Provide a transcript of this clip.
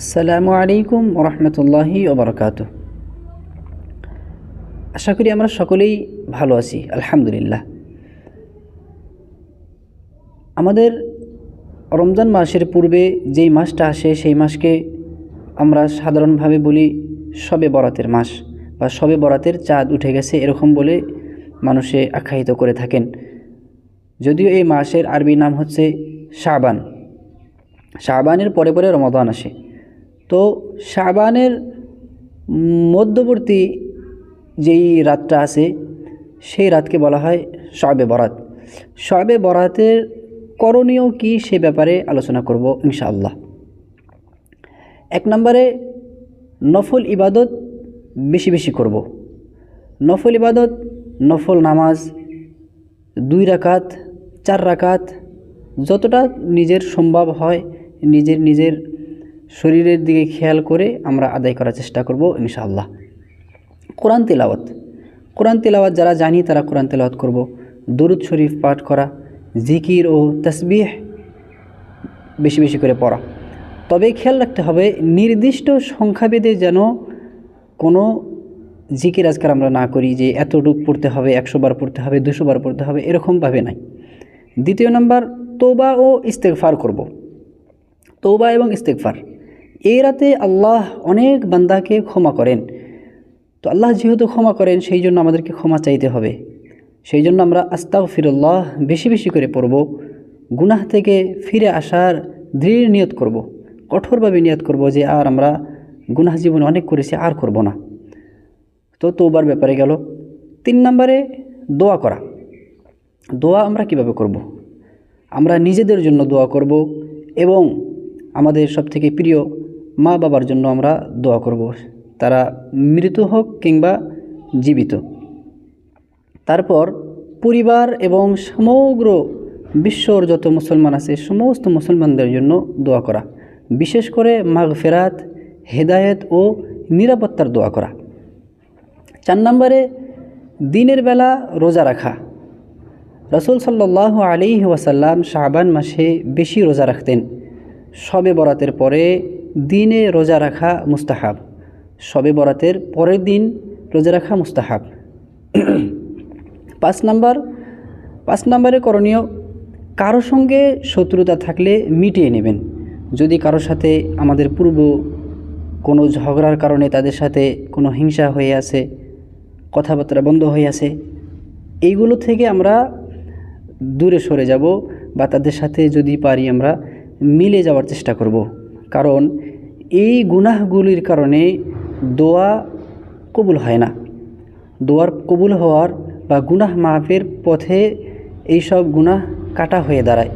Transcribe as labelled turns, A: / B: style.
A: আসসালামু আলাইকুম ওরহমতুল্লাহি ওবরকাত আশা করি আমরা সকলেই ভালো আছি, আলহামদুলিল্লাহ। আমাদের রমজান মাসের পূর্বে যেই মাসটা আসে, সেই মাসকে আমরা সাধারণভাবে বলি সবে বরাতের মাস বা সবে বরাতের চাঁদ উঠে গেছে এরকম বলে মানুষে আখ্যায়িত করে থাকেন। যদিও এই মাসের আরবি নাম হচ্ছে শাবান। শাবানের পরে পরে রমাদান আসে। তো শাবানের মধ্যবর্তী যেই রাতটা আছে, সেই রাতকে বলা হয় শবে বরাত। শবে বরাতের করণীয় কি সে ব্যাপারে আলোচনা করব ইনশাআল্লাহ। এক নম্বরে নফল ইবাদত বেশি বেশি করব। নফল ইবাদত, নফল নামাজ, দুই রাকাত, চার রাকাত, যতটা নিজের সম্ভব হয় নিজের নিজের শরীরের দিকে খেয়াল করে আমরা আদায় করার চেষ্টা করব, ইনশাআল্লাহ। কোরআন তেলাওয়াত। কোরআন তেলাওয়াত যারা জানি, তারা কোরআন তেলাওয়াত করব। দরুদ শরীফ পাঠ করা, জিকির ও তসবিহ বেশি বেশি করে পড়া। তবে খেয়াল রাখতে হবে, নির্দিষ্ট সংখ্যাভেদে যেন কোনো জিকির আজকার আমরা না করি যে এতটুক পড়তে হবে, একশো বার পড়তে হবে, দুশো বার পড়তে হবে, এরকমভাবে নাই। দ্বিতীয় নম্বর, তোবা ও ইস্তেকফার করব। তৌবা এবং ইস্তেকফার এই রাতে আল্লাহ অনেক বান্দাকে ক্ষমা করেন। তো আল্লাহ যেহেতু ক্ষমা করেন, সেই জন্য আমাদেরকে ক্ষমা চাইতে হবে। সেই জন্য আমরা আস্তাক ফিরল্লাহ বেশি বেশি করে পড়ব। গুনাহ থেকে ফিরে আসার দৃঢ় নিয়ত করব। কঠোরভাবে নিয়ত করব যে আর আমরা গুনাহ জীবনে অনেক করেছি, আর করব না। তো তোবার ব্যাপারে গেল। তিন নম্বরে দোয়া করা। দোয়া আমরা কীভাবে করব। আমরা নিজেদের জন্য দোয়া করব এবং আমাদের সবথেকে প্রিয় মা বাবার জন্য আমরা দোয়া করব। তারা মৃত হোক কিংবা জীবিত। তারপর পরিবার এবং সমগ্র বিশ্বর যত মুসলমান আছে, সমস্ত মুসলমানদের জন্য দোয়া করা। বিশেষ করে মাঘ ফেরাত হেদায়েত ও নিরাপত্তার দোয়া করা। চার নম্বরে দিনের বেলা রোজা রাখা। রসুল সাল্লাহ আলি ওয়াসাল্লাম শাহবান মাসে বেশি রোজা রাখতেন। শবে বরাতের পরে দিনে রোজা রাখা মুস্তাহাব। শবে বরাতের পরের দিন রোজা রাখা মুস্তাহাব। পাঁচ নাম্বার, পাঁচ নাম্বারে করণীয়, কারও সঙ্গে শত্রুতা থাকলে মিটিয়ে নেবেন। যদি কারোর সাথে আমাদের পূর্ব কোনো ঝগড়ার কারণে তাদের সাথে কোনো হিংসা হয়ে আছে, কথাবার্তা বন্ধ হয়ে আছে, এইগুলো থেকে আমরা দূরে সরে যাব বা তাদের সাথে যদি পারি আমরা মিলে যাওয়ার চেষ্টা করব। কারণ এই গুনাহগুলির কারণে দোয়া কবুল হয় না। দোয়ার কবুল হওয়ার বা গুনাহ মাফের পথে এইসব গুনাহ কাটা হয়ে দাঁড়ায়।